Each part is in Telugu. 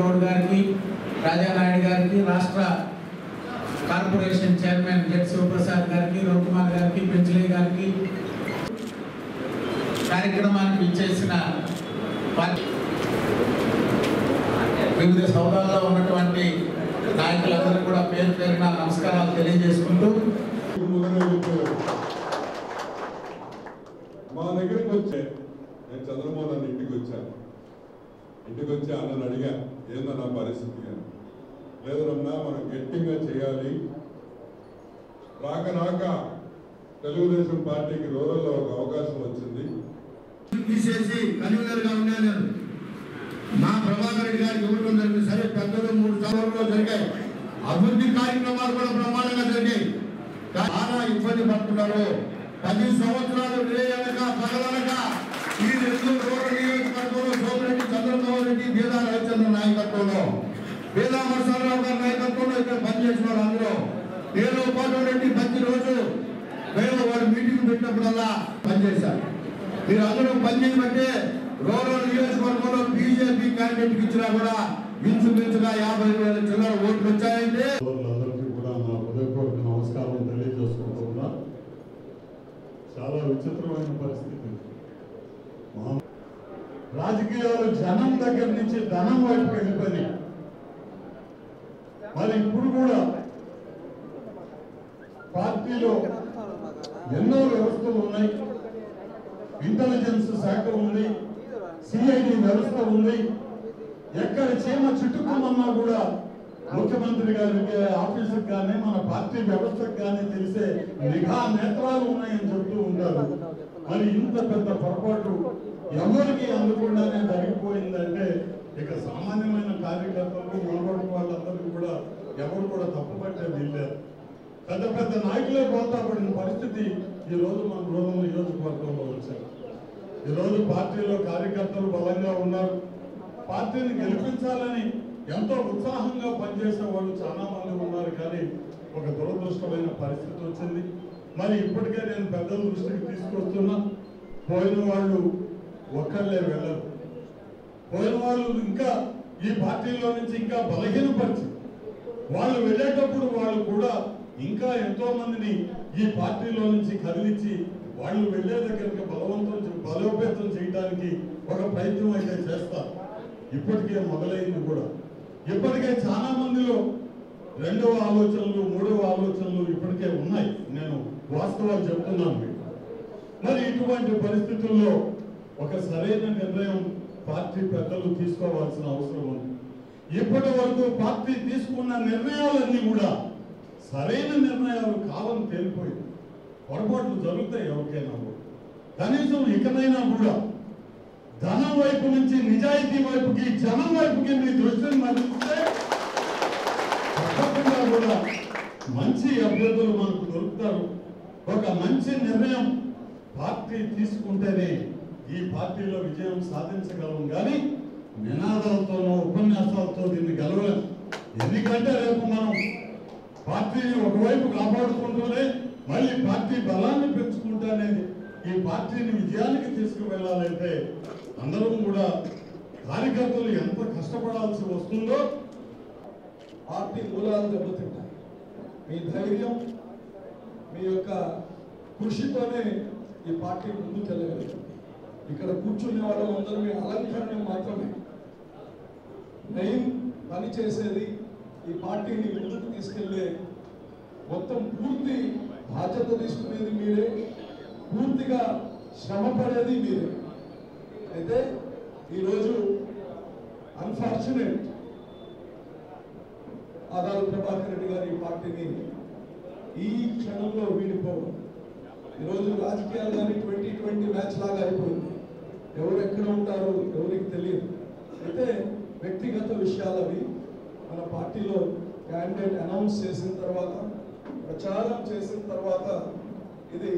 గౌడ్ గారికి రాజానాయుడు గారికి రాష్ట్ర కార్పొరేషన్ చైర్మన్ జెడ్ శివప్రసాద్ గారికి రవికుమార్ గారికి పెంచలే గారికి కార్యక్రమానికి ఇచ్చేసిన పార్టీ. వివిధ సౌదాల్లో ఉన్నటువంటి నాయకులందరూ కూడా పేరు పేరున నమస్కారాలు తెలియజేసుకుంటూ మా దగ్గరికి వచ్చే నేను చంద్రమోహన్ ఇంటికి వచ్చాను. ఇంటికి వచ్చి అన్నను అడిగాను. ఏందో నా పరిస్థితి అని. లేదు రమ్నా మనం గట్టిగా చేయాలి. రాక రాక తెలుగుదేశం పార్టీకి రూరల్లో ఒక అవకాశం వచ్చింది. తీసేసి కన్వీనర్గా మా ప్రభాకర్ రెడ్డి గారికి ఇవ్వడం జరిగింది. సరే పెద్దలు మూడు సంవత్సరాలు జరిగాయి. అభివృద్ధి కార్యక్రమాలు కూడా బ్రహ్మాండంగా జరిగాయి. చాలా ఇబ్బంది పడుతున్నారు. పది సంవత్సరాలు రేయనక పగలనక ఈ రెండు రూరల్ నియోజకవర్గంలో సోమిరెడ్డి చంద్రబాబు రెడ్డి బీదా రవిచంద్ర నాయకత్వంలో బీదా మసాలరావు గారి నాయకత్వంలో ఇక్కడ పనిచేసిన వాళ్ళు అందరూ. నేను పాటు రెడ్డి ప్రతి రోజు మేము వాడు మీటింగ్ పెట్టినప్పుడల్లా పనిచేశారు మీరు అందరూ పనిచేసి బట్టి రూరల్ నియోజకవర్గంలో బీజేపీ క్యాండిడేట్ ఇచ్చినా కూడా ఇంచుమించుగా యాభై వేల చిల్లర ఓట్లు వచ్చాయంటే నమస్కారం తెలియజేసుకుంటున్నా చాలా విచిత్రమైన పరిస్థితి. రాజకీయాలు జనం దగ్గర నుంచి ధనం వైపు వెళ్ళిపోయి మరి ఇప్పుడు కూడా పార్టీలో ఎన్నో వ్యవస్థలు ఉన్నాయి. ఇంటెలిజెన్స్ శాఖ ఉంది. సిఐడి వ్యవస్థ ఉంది. ఎక్కడ చీమ చుట్టుకోమన్నా కూడా ముఖ్యమంత్రి గారికి ఆఫీసుకు కానీ మన పార్టీ వ్యవస్థకు కానీ తెలిసే నిఘా నేత్రాలు ఉన్నాయని చెప్తూ ఉంటారు మరి ఇంత పెద్ద పొరపాటు ఎవరికి అందకుండానే జరిగిపోయిందంటే ఇక సామాన్యమైన కార్యకర్తలు మనవాడు వాళ్ళందరికీ కూడా ఎవరు కూడా తప్పుపట్టే లేదు. పెద్ద పెద్ద నాయకులే పోతా పడిన పరిస్థితి ఈ రోజు మన రూరల్ నియోజకవర్గంలో వచ్చారు ఈ రోజు పార్టీలో కార్యకర్తలు బలంగా ఉన్నారు. పార్టీని గెలిపించాలని ఎంతో ఉత్సాహంగా పనిచేసే వాళ్ళు చాలా మంది ఉన్నారు కానీ ఒక దురదృష్టమైన పరిస్థితి వచ్చింది. మరి ఇప్పటికే నేను పెద్దల దృష్టికి తీసుకొస్తున్నా. పోయిన వాళ్ళు ఒక్కళ్ళే వెళ్ళరు. పోయిన వాళ్ళు ఇంకా ఈ పార్టీలో నుంచి ఇంకా బలహీనపరిచి వాళ్ళు వెళ్ళేటప్పుడు వాళ్ళు కూడా ఇంకా ఎంతో మందిని ఈ పార్టీలో నుంచి కదిలించి వాళ్ళు వెళ్ళే దగ్గరికి బలవంతం బలోపేతం చేయడానికి ఒక ప్రయత్నం అయితే చేస్తారు. ఇప్పటికే మొదలైంది కూడా. ఇప్పటికే చాలా మందిలో రెండవ ఆలోచనలు మూడవ ఆలోచనలు ఇప్పటికే ఉన్నాయి. నేను వాస్తవాలు చెప్తున్నాను మీకు. మరి ఇటువంటి పరిస్థితుల్లో ఒక సరైన నిర్ణయం పార్టీ పెద్దలు తీసుకోవాల్సిన అవసరం ఉంది. ఇప్పటి వరకు పార్టీ తీసుకున్న నిర్ణయాలన్నీ కూడా సరైన నిర్ణయాలు కావని తేలిపోయింది. పొరపాట్లు జరుగుతాయి ఎవరికైనా కనీసం ఇకనైనా కూడా ధనం వైపు నుంచి నిజాయితీ వైపుకి జనం వైపుకి మీ దృష్టిని మళ్ళిస్తే తప్పకుండా కూడా మంచి అభ్యర్థులు మనకు దొరుకుతారు. ఒక మంచి నిర్ణయం పార్టీ తీసుకుంటేనే ఈ పార్టీలో విజయం సాధించగలం. కానీ నినాదాలతోనో ఉపన్యాసాలతో దీన్ని గెలవలేం. ఎందుకంటే రేపు మనం పార్టీని ఒకవైపు కాపాడుకుంటూనే మళ్ళీ పార్టీ బలాన్ని పెంచుకుంటూనే ఈ పార్టీని విజయానికి తీసుకువెళ్ళాలంటే అందరం కూడా కార్యకర్తలు ఎంత కష్టపడాల్సి వస్తుందో పార్టీ మూలాలు దెబ్బతింటాయి. మీ ధైర్యం మీ యొక్క కృషితోనే ఈ పార్టీ ముందు వెళ్ళగలుగుతుంది. ఇక్కడ కూర్చునే వాళ్ళందరూ మీ అలంకరణ మాత్రమే. మెయిన్ పని చేసేది ఈ పార్టీని ముందుకు తీసుకెళ్ళే మొత్తం పూర్తి బాధ్యత తీసుకునేది మీరే. పూర్తిగా శ్రమ పడేది మీరే. అయితే ఈరోజు అన్ఫార్చునేట్ ఆదాలు ప్రభాకర్ రెడ్డి గారి ఈ పార్టీని ఈ క్షణంలో వీడిపోవడం. ఈరోజు రాజకీయాలు కానీ ట్వంటీ ట్వంటీ మ్యాచ్ లాగా అయిపోయింది. ఎవరు ఎక్కడ ఉంటారు ఎవరికి తెలియదు. అయితే వ్యక్తిగత విషయాలు అవి మన పార్టీలో క్యాండిడేట్ అనౌన్స్ చేసిన తర్వాత ప్రచారం చేసిన తర్వాత ఇది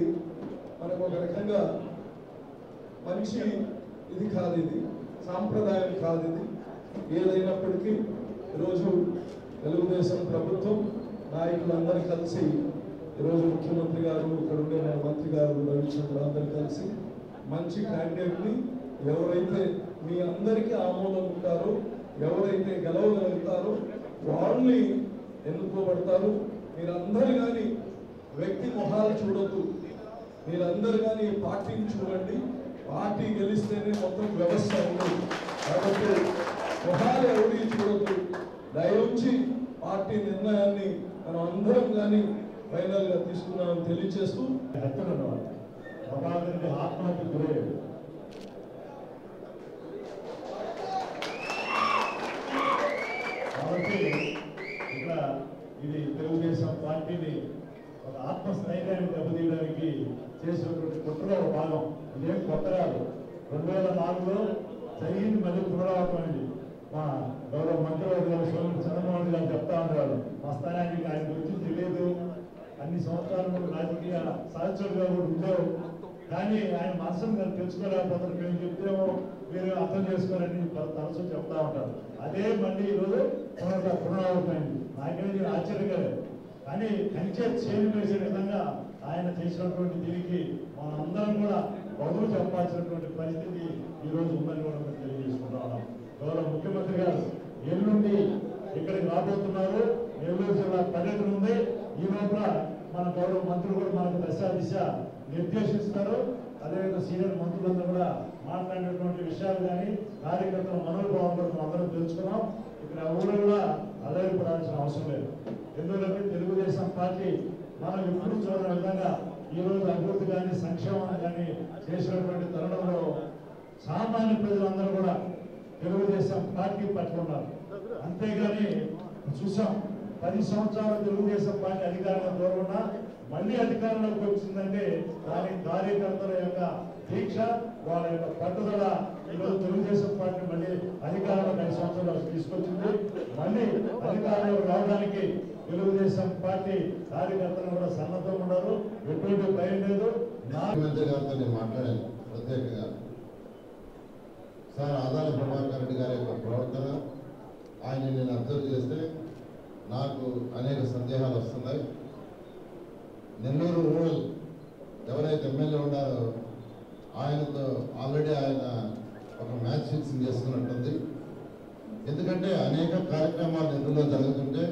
మనకు ఒక రకంగా మనిషి ఇది కాదు ఇది సాంప్రదాయం కాదు ఇది. ఏదైనప్పటికీ ఈరోజు తెలుగుదేశం ప్రభుత్వం నాయకులందరూ కలిసి ఈరోజు ముఖ్యమంత్రి గారు ఇక్కడ ఉండే మన మంత్రి గారు రవిచంద్ర అందరూ కలిసి మంచి క్యాండిడేట్ని ఎవరైతే మీ అందరికీ ఆమోదం ఉంటారో ఎవరైతే గెలవగలుగుతారో వాళ్ళని ఎన్నుకోబడతారు. మీరందరూ కానీ వ్యక్తి మొహాలు చూడొద్దు. మీరందరూ కానీ పార్టీని చూడండి. పార్టీ గెలిస్తేనే మొత్తం వ్యవస్థ ఉంది. కాబట్టి మొహాలు ఎవరి చూడొద్దు. దయవుంచి పార్టీ నిర్ణయాన్ని మనం అందరం కానీ ఫైనల్గా తీసుకున్నామని తెలియజేస్తూ అన్నమాట ప్రభాకర్ ఆత్మహత్య గురయ్యాడు. కాబట్టి ఇక్కడ ఇది తెలుగుదేశం పార్టీని ఒక ఆత్మస్థైర్యాన్ని దెబ్బతీయడానికి చేసినటువంటి కుట్రలో ఒక భాగం. ఇదేం కొత్త కాదు. రెండు వేల నాలుగులో జరిగింది మళ్ళీ పునరావృతమైంది మా గౌరవ మంత్రివర్గ గారు చంద్రమోహన్ గారు చెప్తా ఉండేవారు మా స్థానానికి ఆయన గురించి తెలియదు. అన్ని సంవత్సరాలు రాజకీయ సహచరులుగా కూడా ఉండేవు కానీ ఆయన మనసును గారు తెలుసుకోలేకపోతారు మేము చెప్తేమో మీరు అర్థం చేసుకోరని తరచూ చెప్తా ఉంటారు. అదే మళ్ళీ ఈరోజు పునరు పునరావృతమైంది. నాకేది ఆశ్చర్యకరం. కానీ కంచె చేను వేసే విధంగా ఆయన చేసినటువంటి దీనికి మనందరం కూడా బదులు చెప్పాల్సినటువంటి పరిస్థితి ఈరోజు ఉందని కూడా మేము తెలియజేసుకుంటా ఉన్నాం. గౌరవ ముఖ్యమంత్రి గారు ఎల్లుండి ఇక్కడికి రాబోతున్నారు. నెల్లూరు జిల్లా పర్యటన ఉంది. ఈ లోపల మన గౌరవ మంత్రులు కూడా మనకు దశ దిశ నిర్దేశిస్తారు. అదేవిధంగా సీనియర్ మంత్రులందరూ కూడా మాట్లాడినటువంటి విషయాలు కానీ కార్యకర్తల మనోభావం కూడా మనం అందరం తెలుసుకున్నాం. ఇక్కడ ఎవరు కూడా అలరిపడాల్సిన అవసరం లేదు. ఎందుకంటే తెలుగుదేశం పార్టీ మనం ఎప్పుడు చూడని విధంగా ఈ రోజు అభివృద్ధి కానీ సంక్షేమం కానీ చేసినటువంటి తరుణంలో సామాన్య ప్రజలందరూ కూడా తెలుగుదేశం పార్టీ పట్టుకున్నారు అంతేగాని చూసాం పది సంవత్సరాలు తెలుగుదేశం పార్టీ అధికారంలో దూరం ఉన్నా మళ్ళీ అధికారంలోకి వచ్చిందంటే దాని కార్యకర్తల యొక్క దీక్ష వాళ్ళ యొక్క పట్టుదల ఈరోజు తెలుగుదేశం పార్టీ మళ్ళీ అధికారంలో ఐదు సంవత్సరాలు తీసుకొచ్చింది. మళ్ళీ అధికారంలో రావడానికి తెలుగుదేశం పార్టీ కార్యకర్తలు కూడా సన్నద్ధం ఉన్నారు. ఎటువంటి భయం లేదు. నా గారితో నేను మాట్లాడాను ప్రత్యేకంగా. సార్ ఆదాయ ప్రభాకర్ రెడ్డి గారి యొక్క ప్రవర్తన ఆయన నేను అబ్జర్వ్ చేస్తే నాకు అనేక సందేహాలు వస్తున్నాయి. నెల్లూరు రూరల్ ఎవరైతే ఎమ్మెల్యే ఉన్నారో ఆయనతో ఆల్రెడీ ఆయన ఒక మ్యాచ్ ఫిక్సింగ్ చేసుకున్నట్టుంది ఎందుకంటే అనేక కార్యక్రమాలు నెల్లూరులో జరుగుతుంటే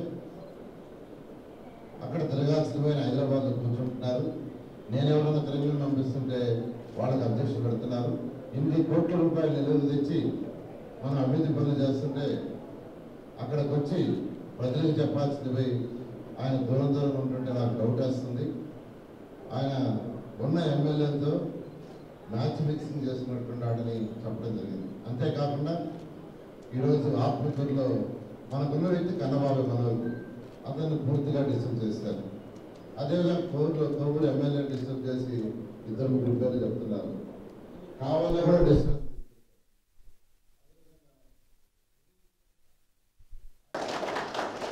అక్కడ తిరగాల్సిన పోయిన హైదరాబాద్లో కూర్చుంటున్నారు. నేను ఎవరైనా తిరుగులు పంపిస్తుంటే వాళ్ళకి అధ్యక్షులు పెడుతున్నారు. ఎనిమిది కోట్ల రూపాయలు నిలువ తెచ్చి మనం అభివృద్ధి పనులు చేస్తుంటే అక్కడికి వచ్చి ప్రజలకు చెప్పాల్సింది పోయి ఆయన దూరం దూరం ఉంటుంటే నాకు డౌట్ వస్తుంది. ఆయన ఉన్న ఎమ్మెల్యేలతో మ్యాచ్ ఫిక్సింగ్ చేసుకున్నట్టున్నాడని చెప్పడం జరిగింది. అంతేకాకుండా ఈరోజు ఆత్మకూరులో మనకున్న వ్యక్తి కన్నబాబు మనవరు అతన్ని పూర్తిగా డిస్టర్బ్ చేశారు. అదేవిధంగా కోర్టులో కోర్టులో ఎమ్మెల్యే డిస్టర్బ్ చేసి ఇద్దరు ముగ్గురు పేర్లు చెప్తున్నారు. కావాలని కూడా డిస్టర్బ్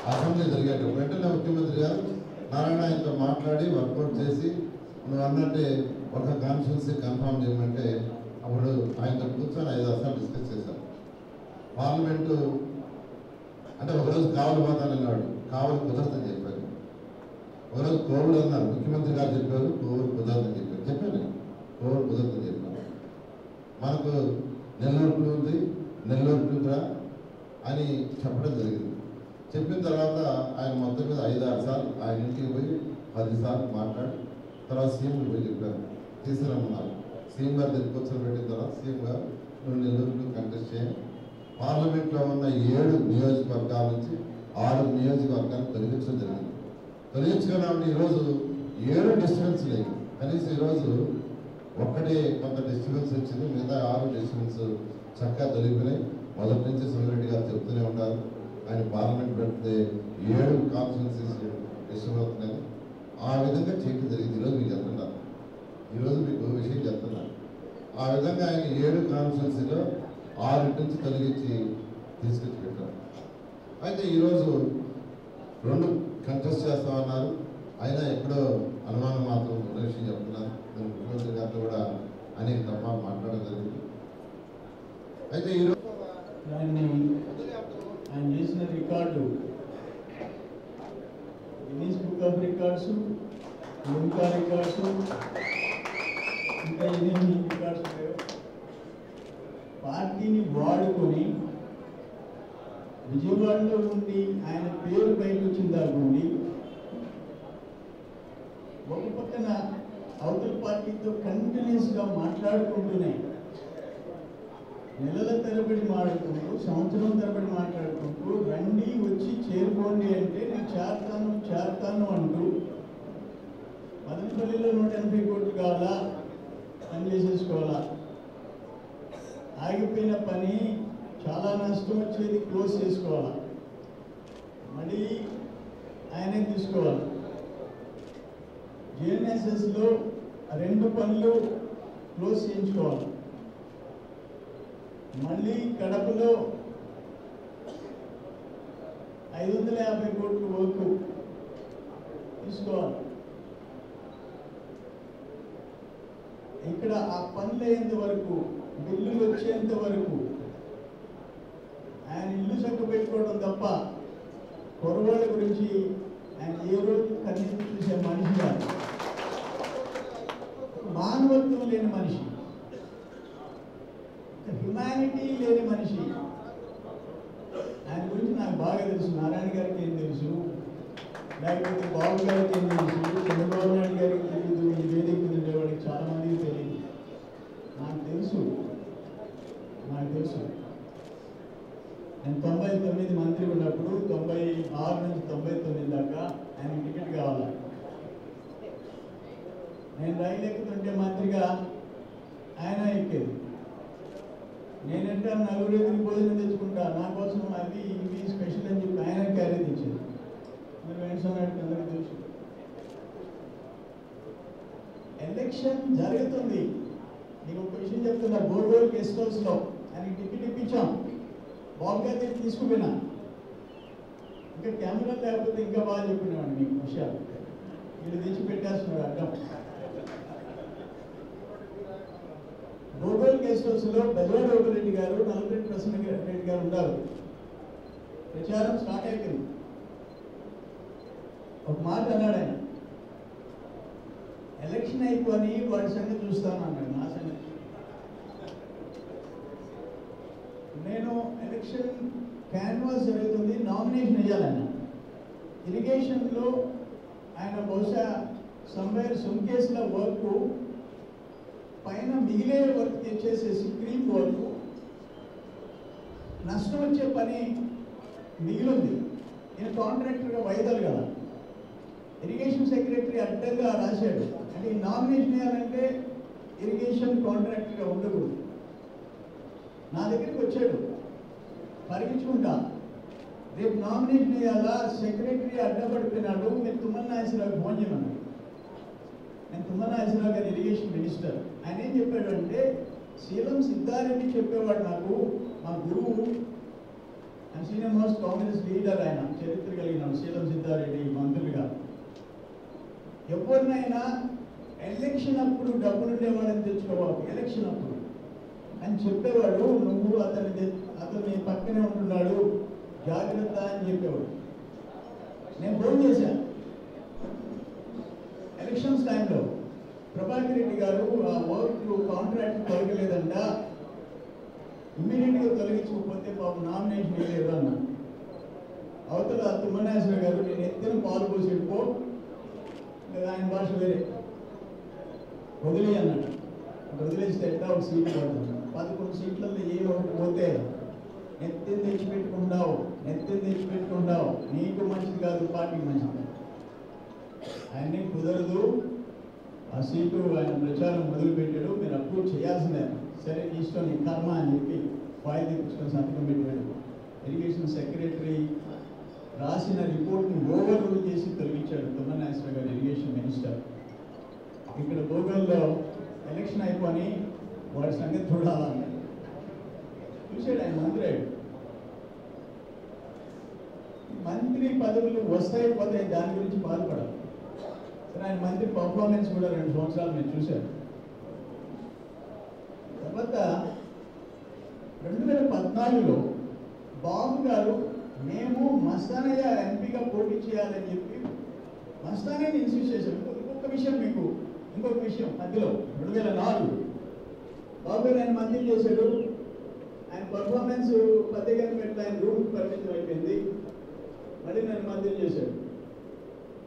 అసెంబ్లీ జరిగేటప్పుడు వెంటనే ముఖ్యమంత్రి గారు నారాయణ ఆయనతో మాట్లాడి వర్కౌట్ చేసి నువ్వు అన్నట్టే ఒక కాన్స్టిట్యూన్సీ కన్ఫామ్ చేయమంటే అప్పుడు ఆయనతో కూర్చొని ఐదు అసలు డిస్కస్ చేశారు. పార్లమెంటు అంటే ఒకరోజు కావలి పోతానన్నాడు కావలి కుదరదని చెప్పారు. ఒకరోజు కోవిడ్ అన్నారు. ముఖ్యమంత్రి గారు చెప్పారు కోవిడ్ కుదరదని చెప్పారు. చెప్పాను కోవిడ్ కుదరదని చెప్పాను మనకు నెల్లూరు ఉంది నెల్లూరు అని చెప్పడం జరిగింది. చెప్పిన తర్వాత ఆయన మొత్తం మీద ఐదు ఆరు సార్లు ఆయన ఇంటికి పోయి పది సార్లు మాట్లాడి తర్వాత సీఎంకి పోయి చెప్పారు. తీసుకురమ్మన్నారు. సీఎం గారు దగ్గర పెట్టిన తర్వాత సీఎం గారు నువ్వు కంటెస్ట్ చేయి. పార్లమెంట్లో ఉన్న ఏడు నియోజకవర్గాల నుంచి ఆరు నియోజకవర్గాలు తొలగించడం జరిగింది. తొలగించుకున్నామంటే ఈరోజు ఏడు డిస్టర్బెన్స్ లేవు కనీసం ఈరోజు ఒక్కటే కొంత డిస్టర్బెన్స్ వచ్చింది. మిగతా ఆరు డిస్టర్బెన్స్ చక్కగా తొలగిపోయినాయి. మొదటి నుంచి సుమిరెడ్డి గారు చెప్తూనే ఉంటారు ఆయన పార్లమెంట్ పెడితే ఏడు కాన్స్టిట్యున్సీస్ డిస్టర్బ్ ఆ విధంగా చేయడం జరిగింది. ఈరోజు మీకు చెప్తున్నారు. ఈరోజు మీకు విషయం చెప్తున్నాను ఆ విధంగా ఆయన ఏడు కాన్స్టిట్యున్సీలో ఆరింటి నుంచి తొలగించి తీసుకొచ్చి పెట్టారు. అయితే ఈరోజు రెండు కంటెస్ట్ చేస్తామన్నారు అయినా ఎక్కడో అనుమానం మాత్రం ఉన్న విషయం చెప్తున్నాను నేను ముఖ్యమంత్రి గారితో కూడా అనేక తప్ప మాట్లాడడం జరిగింది. అయితే ఈరోజు దాన్ని ఆయన చేసిన record Guinness book of records Limca records ఇంకా ఎన్ని రికార్డ్స్ ఉన్నాయో పార్టీని వాడుకొని విజయవాడలో ఉండి ఆయన పేరు బయట వచ్చిన దాకా ఉండి ఒక పక్కన అవతల పార్టీతో కంటిన్యూస్గా మాట్లాడుకుంటూనే నెలల తరబడి మాట్లాడుకుంటూ సంవత్సరం తరబడి మాట్లాడుకుంటూ రండి వచ్చి చేరుకోండి అంటే నేను చేస్తాను చేస్తాను అంటూ మదనపల్లిలో నూట ఎనభై కోట్లు కావాలా? పని చేసేసుకోవాలా? ఆగిపోయిన పని చాలా నష్టం వచ్చేది క్లోజ్ చేసుకోవాలా? మళ్ళీ ఆయనే తీసుకోవాలి. జేఎన్ఎస్ఎస్లో రెండు పనులు క్లోజ్ చేయించుకోవాలి. మళ్ళీ కడపలో ఐదు వందల యాభై కోట్ల వరకు తీసుకోవాలి. ఇక్కడ ఆ పనులు అయ్యేంత వరకు బిల్లులు వచ్చేంత వరకు ఆయన ఇల్లు చక్క పెట్టుకోవడం తప్ప కొరవాళ్ళ గురించి ఆయన ఏ రోజు కనీసం చూసే మనిషి కాదు. మానవత్వం లేని మనిషి. హ్యుమానిటీ లేని మనిషి. ఆయన గురించి నాకు బాగా తెలుసు. నారాయణ గారికి ఏం తెలుసు? లేకపోతే బాబు గారికి ఏం తెలుసు? చంద్రబాబు నాయుడు గారికి తెలియదు ఈ వేదిక మీద ఉండేవాడికి చాలా మందికి తెలియదు నాకు తెలుసు నాకు తెలుసు నేను తొంభై తొమ్మిది మంత్రి ఉన్నప్పుడు తొంభై ఆరు నుంచి తొంభై తొమ్మిది దాకా ఆయన టికెట్ కావాలి నేను రైలు ఎక్కుతుంటే మంత్రిగా ఆయన ఎక్కేది నేనంటే నలుగురు ఎదురు భోజనం తెచ్చుకుంటా నా కోసం అది ఇవి స్పెషల్ అని చెప్పి ఆయన క్యారీ తెచ్చింది మీరు వెంకటస్వామి అందరికీ తెలుసు ఎలక్షన్ జరుగుతుంది. నీకు ఒక విషయం చెప్తున్నా గోల్గోల్ గెస్ట్ హౌస్లో ఆయన టికెట్ ఇప్పించాం. బాబు గారి తీసుకుపోయినా. ఇంకా కెమెరా లేకపోతే ఇంకా బాగా చెప్పినాడు మీకు విషయాలు. వీళ్ళు తెచ్చి పెట్టేస్తున్నారు అడ్డం. బోర్డోల్ గెస్ట్ హౌస్లో బెజవాడ రెడ్డి గారు నలభై ప్రసన్న రెడ్డి గారు ఉన్నారు ప్రచారం స్టార్ట్ అయిపోయింది. ఒక మాట అన్నాడు ఆయన. ఎలక్షన్ అయిపోయి వాడి సంగతి చూస్తాను అన్నాడు నా సంగతి. నేను ఎలక్షన్ క్యాన్వాస్ జరుగుతుంది నామినేషన్ వేయాలన్న ఇరిగేషన్లో ఆయన బహుశా సంవేర్ సుంకేస్ల వర్క్ పైన మిగిలే వర్క్ తెచ్చేసేసి క్రీమ్ వర్క్ నష్టం వచ్చే పని మిగిలింది. నేను కాంట్రాక్టర్గా వైదలు కదా ఇరిగేషన్ సెక్రటరీ అడ్డంగా రాశాడు. అంటే ఈ నామినేషన్ వేయాలంటే ఇరిగేషన్ కాంట్రాక్టర్గా ఉండకూడదు. నా దగ్గరికి వచ్చాడు. పరిగించుకుంటా రేపు నామినేషన్ వేయాలా? సెక్రటరీ అడ్డపడిపోయినాడు. మీరు తుమ్మల నాగేశ్వరరావు ఫోన్ చేయమన్నాడు. నేను తుమ్మల నాగేశ్వరరావు ఇరిగేషన్ మినిస్టర్ ఆయన ఏం చెప్పాడు అంటే శీలం సిద్ధారెడ్డి చెప్పేవాడు నాకు మా గురువు ఆయన సీనియర్ మోస్ట్ కాంగ్రెస్ లీడర్ ఆయన చరిత్ర కలిగిన శీలం సిద్ధారెడ్డి మంత్రులుగా. ఎవరినైనా ఎలక్షన్ అప్పుడు డబ్బులు ఉండేవాడని తెచ్చుకోవాలి ఎలక్షన్ అప్పుడు. అని చెప్పేవాడు నువ్వు అతని అతని పక్కనే ఉంటున్నాడు జాగ్రత్త అని చెప్పేవాడు. నేను ఫోన్ చేశాను ఎలక్షన్స్ టైంలో ప్రభాకర్ రెడ్డి గారు ఆ వర్క్ కాంట్రాక్ట్ తొలగలేదంట. ఇమ్మీడియట్గా తొలగించకపోతే పాపం నామినేషన్ వేయలేదు అన్న. అవతల తుమ్మనాశ్వర గారు నేను ఎత్తిన పాలు పోసి వెళ్ళిపో లేదా ఆయన భాష వేరే. వదిలే అన్నాడు. వదిలేస్తే ఎట్లా ఒక సీట్ పడుతుంది పదకొండు సీట్లలో ఏ ఒకటి పోతే నెత్తిని తెచ్చిపెట్టుకుంటావు నెత్తిని తెచ్చిపెట్టుకుంటావు నీకు మంచిది కాదు పార్టీకి మంచిది ఆయన్ని కుదరదు. ఆ సీటు ఆయన ప్రచారం మొదలుపెట్టాడు. మీరు అప్రూవ్ చేయాల్సిందే. సరే ఇష్టం నీ కర్మ అని చెప్పి ఫైల్ తెప్పించుకొని సంతకం పెట్టాడు ఇరిగేషన్ సెక్రటరీ రాసిన రిపోర్ట్ని ఓవర్ రూల్ చేసి తొలగించాడు తుమ్మనాశ్వర గారు ఇరిగేషన్ మినిస్టర్ ఇక్కడ గూగుల్లో ఎలక్షన్ అయిపోయి వాడి సంగతి చూడాలన్నాడు చూశాడు ఆయన మంత్రి. మంత్రి పదవులు వస్తాయి పోతాయి దాని గురించి బాధపడాలి. ఆయన మంచి పర్ఫార్మెన్స్ కూడా రెండు సంవత్సరాలు నేను చూశాను తర్వాత రెండు వేల పద్నాలుగులో బాబు గారు మేము మస్తానయ్య ఎంపీగా పోటీ చేయాలని చెప్పి మస్తానయ్యని ఇన్సిస్ట్ చేశాం ఇంకొక విషయం మీకు ఇంకొక విషయం మధ్యలో రెండు వేల నాలుగు. బాబు గారు ఆయన మంత్రి చేశాడు. ఆయన పర్ఫార్మెన్స్ పద్దెగా పెట్టి ఆయన రూమ్ పరిమితం అయిపోయింది. మళ్ళీ నన్ను మంత్రి చేశాడు.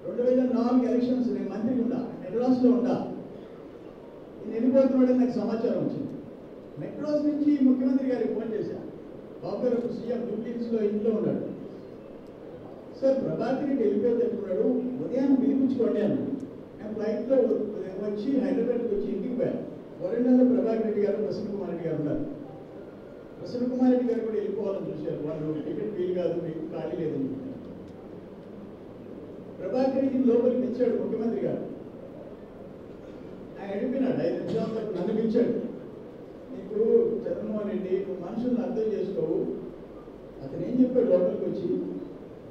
రెండు వేల నాలుగు ఎలక్షన్స్ నేను మంత్రి ఉండా మెడ్రాస్లో ఉండా. నేను వెళ్ళిపోతున్నాడని నాకు సమాచారం వచ్చింది. మెడ్రాస్ నుంచి ముఖ్యమంత్రి గారికి ఫోన్ చేశాను బాబు గారు సీఎం డ్యూటీస్లో ఇంట్లో ఉన్నాడు. సార్ ప్రభాకర్ రెడ్డి వెళ్ళిపోతున్నాడు ఉదయం పిలిపించుకోండి అన్న నేను ఫ్లైట్లో వచ్చి హైదరాబాద్కి వచ్చి ఇంటికి పోయాను వరండాలో ప్రభాకర్ రెడ్డి గారు ప్రసన్న కుమార్ రెడ్డి గారు ఉన్నారు. ప్రసన్న కుమార్ రెడ్డి గారు కూడా వెళ్ళిపోవాలని చూశారు. వాళ్ళు టికెట్ వీలు కాదు మీకు ఖాళీ లేదని చెప్పారు. ప్రభాకర్ రెడ్డి లోపలికి పిలిచాడు ముఖ్యమంత్రి గారు. ఆయన అడిగినాడు ఐదు నిమిషాల పాటు నన్ను పిలిచాడు. నీకు జగన్మోహన్ రెడ్డి నువ్వు మనుషులను అర్థం చేసుకోవు. అతను ఏం చెప్పాడు లోపలికి వచ్చి?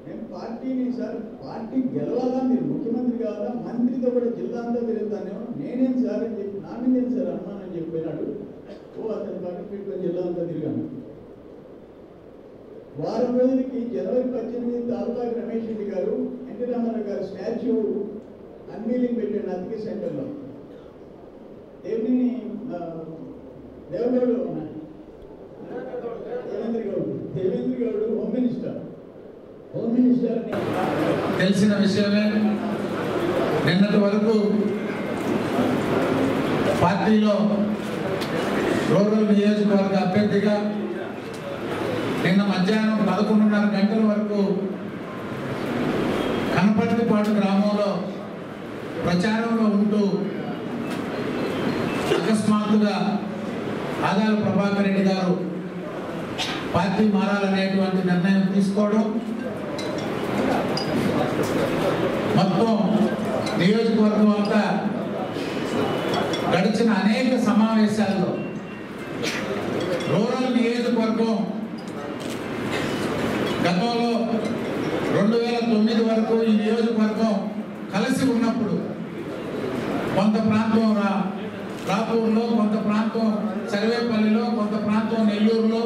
నేను పార్టీని సార్ పార్టీ గెలవాలా? మీరు ముఖ్యమంత్రి కావాలా? మంత్రితో కూడా జిల్లా అంతా తిరుగుతాను నేనేం సార్ అని చెప్పి నా మీద ఏం సార్ అనుమానం అని చెప్పినాడు ఓ అతను పక్కన పెట్టుకొని జిల్లా అంతా తిరిగాను. వారం రోజులకి జనవరి పద్దెనిమిది తాలూకా రమేష్ రెడ్డి గారు ఎన్టీ రామారావు గారు స్టాచ్యూ అన్వీలింగ్ పెట్టాడు అతికి సెంటర్లో. దేవిని దేవగౌడు ఉన్నాడు. Devendra Goud Devendra Goud home minister. Home minister తెలిసిన విషయమే. నిన్నటి వరకు పార్టీలో రూరల్ నియోజకవర్గ అభ్యర్థిగా నిన్న మధ్యాహ్నం పదకొండున్నర గంటల వరకు కనపర్తిపాటు గ్రామంలో ప్రచారంలో ఉంటూ అకస్మాత్తుగా ఆదాల ప్రభాకర్ రెడ్డి గారు పార్టీ మారాలనేటువంటి నిర్ణయం తీసుకోవడం మొత్తం నియోజకవర్గం అంతా గడిచిన అనేక సమావేశాల్లో రూరల్ నియోజకవర్గం గతంలో రెండు వేల తొమ్మిది వరకు ఈ నియోజకవర్గం కలిసి ఉన్నప్పుడు కొంత ప్రాంతం రా రాపూర్లో కొంత ప్రాంతం సర్వేపల్లిలో కొంత ప్రాంతం నెల్లూరులో.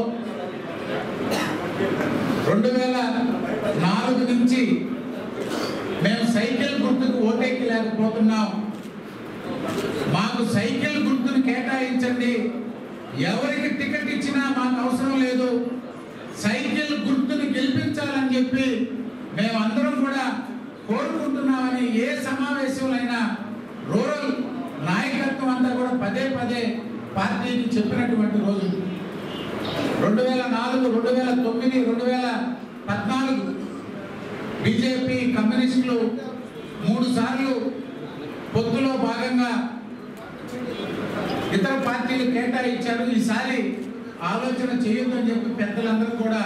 రెండు వేల నాలుగు నుంచి మేము సైకిల్ గుర్తుకు ఓటెక్కలేకపోతున్నాం. మాకు సైకిల్ గుర్తును కేటాయించండి. ఎవరికి టికెట్ ఇచ్చినా మాకు అవసరం లేదు. సైకిల్ గుర్తుని గెలిపించాలని చెప్పి మేమందరం కూడా కోరుకుంటున్నామని ఏ సమావేశంలో రూరల్ నాయకత్వం అంతా కూడా పదే పదే పార్టీకి చెప్పినటువంటి రోజు. రెండు వేల నాలుగు రెండు వేల తొమ్మిది రెండు వేల పద్నాలుగు బీజేపీ కమ్యూనిస్టులు మూడు సార్లు పొత్తులో భాగంగా ఇతర పార్టీలు కేటాయించారు. ఈసారి ఆలోచన చేయొద్దని చెప్పి పెద్దలందరూ కూడా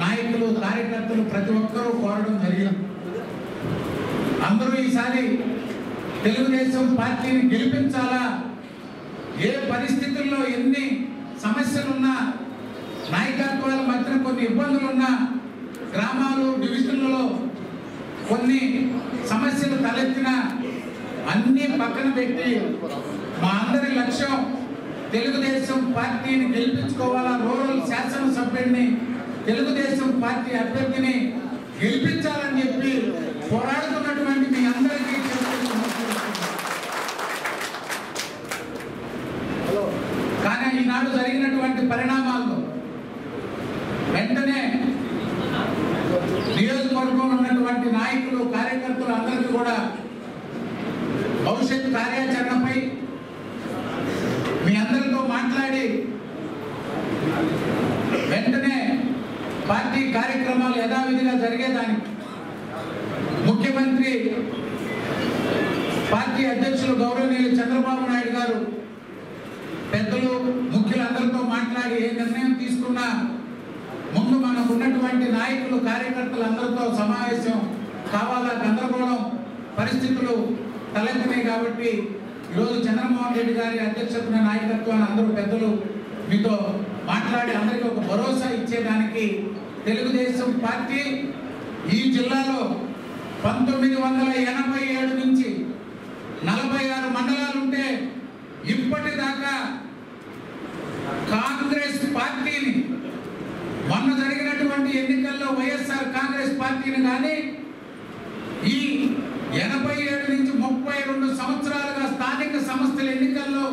నాయకులు కార్యకర్తలు ప్రతి ఒక్కరూ కోరడం జరిగింది అందరూ ఈసారి తెలుగుదేశం పార్టీని గెలిపించాలా? ఏ పరిస్థితుల్లో ఎన్ని సమస్యలున్నా నాయకత్వాల మధ్యన కొన్ని ఇబ్బందులున్నా గ్రామాలు డివిజన్లలో కొన్ని సమస్యలు తలెత్తిన అన్ని పక్కన పెట్టి మా అందరి లక్ష్యం తెలుగుదేశం పార్టీని గెలిపించుకోవాలా? రూరల్ శాసన తెలుగుదేశం పార్టీ అభ్యర్థిని గెలిపించాలని చెప్పి పోరాడుతున్నారు మీ అందరికీ చెప్తున్నాను. కానీ ఈనాడు జరిగినటువంటి పరిణామాల్లో వెంటనే నియోజకవర్గంలో ఉన్నటువంటి నాయకులు కార్యకర్తలు అందరికీ కూడా భవిష్యత్ కార్యాచరణపై మీ అందరితో మాట్లాడి వెంటనే పార్టీ కార్యక్రమాలు యథావిధిగా జరిగేదానికి ముఖ్యమంత్రి పార్టీ అధ్యక్షులు గౌరవనీయులు చంద్రబాబు నాయుడు గారు పెద్దలు గారు ఏ నిర్ణయం తీసుకున్నా ముందు మనకు ఉన్నటువంటి నాయకులు కార్యకర్తలు అందరితో సమావేశం కావాలా గందరగోళం? పరిస్థితులు తలెత్తినాయి కాబట్టి ఈరోజు చంద్రమోహన్ రెడ్డి గారి అధ్యక్షతన నాయకత్వాన్ని అందరూ పెద్దలు మీతో మాట్లాడి అందరికీ ఒక భరోసా ఇచ్చేదానికి తెలుగుదేశం పార్టీ ఈ జిల్లాలో పంతొమ్మిది వందల ఎనభై ఏడు నుంచి నలభై ఆరు మండలాలుంటే ఇప్పటిదాకా కాంగ్రెస్ పార్టీని. మొన్న జరిగినటువంటి ఎన్నికల్లో వైఎస్ఆర్ కాంగ్రెస్ పార్టీని కానీ ఈ ఎనభై ఏడు నుంచి ముప్పై రెండు సంవత్సరాలుగా స్థానిక సంస్థల ఎన్నికల్లో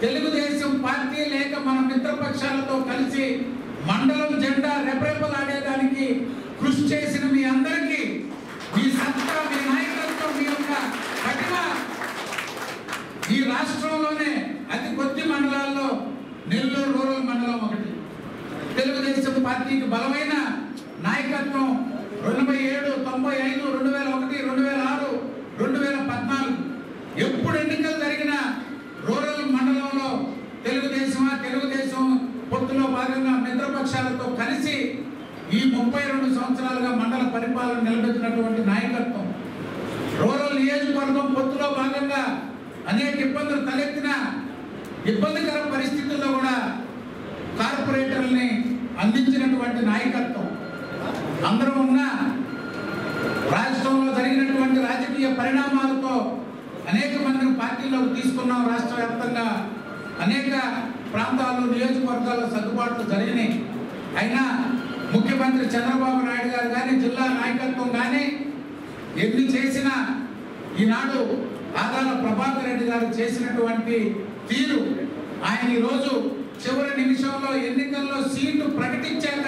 తెలుగుదేశం పార్టీ లేక మన మిత్రపక్షాలతో కలిసి మండలం జెండా రెపరెపలాడేదానికి కృషి చేసిన మీ అందరికీ మీ సత్తా మీ నాయకత్వం మీ యొక్క ప్రతిభ ఈ రాష్ట్రంలోనే నెల్లూరు రూరల్ మండలం ఒకటి. తెలుగుదేశం పార్టీకి బలమైన నాయకత్వం ఎనభై ఏడు తొంభై ఐదు రెండు వేల ఒకటి రెండు వేల ఆరు రెండు వేల పద్నాలుగు. ఎప్పుడు ఎన్నికలు జరిగినా రూరల్ మండలంలో తెలుగుదేశమా తెలుగుదేశం పొత్తులో భాగంగా మిత్రపక్షాలతో కలిసి ఈ ముప్పై రెండు సంవత్సరాలుగా మండల పరిపాలన నిలబెట్టినటువంటి నాయకత్వం. రూరల్ నియోజకవర్గం పొత్తులో భాగంగా అనేక ఇబ్బందులు తలెత్తిన ఇబ్బందికర పరిస్థితుల్లో కూడా కార్పొరేటర్లని అందించినటువంటి నాయకత్వం. అందరూ ఉన్న రాష్ట్రంలో జరిగినటువంటి రాజకీయ పరిణామాలతో అనేక మందిని పార్టీలోకి తీసుకున్నాం. రాష్ట్ర వ్యాప్తంగా అనేక ప్రాంతాల్లో నియోజకవర్గాల్లో సర్దుబాట్లు జరిగినాయి. అయినా ముఖ్యమంత్రి చంద్రబాబు నాయుడు గారు కానీ జిల్లా నాయకత్వం కానీ ఎన్ని చేసినా ఈనాడు ఆదాల ప్రభాకర్ రెడ్డి గారు చేసినటువంటి తీరు ఆయన ఈరోజు చివరి నిమిషంలో ఎన్నికల్లో సీటు ప్రకటించాక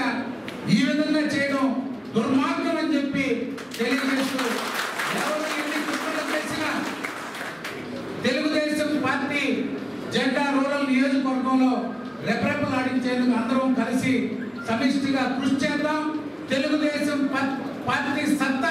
ఈ విధంగా చేయడం దుర్మార్గం అని చెప్పి తెలియజేస్తూ తెలుగుదేశం పార్టీ జెండా రూరల్ నియోజకవర్గంలో రెపరెపలాడించేందుకు అందరం కలిసి సమిష్టిగా కృషి చేద్దాం. తెలుగుదేశం పార్టీ సత్తా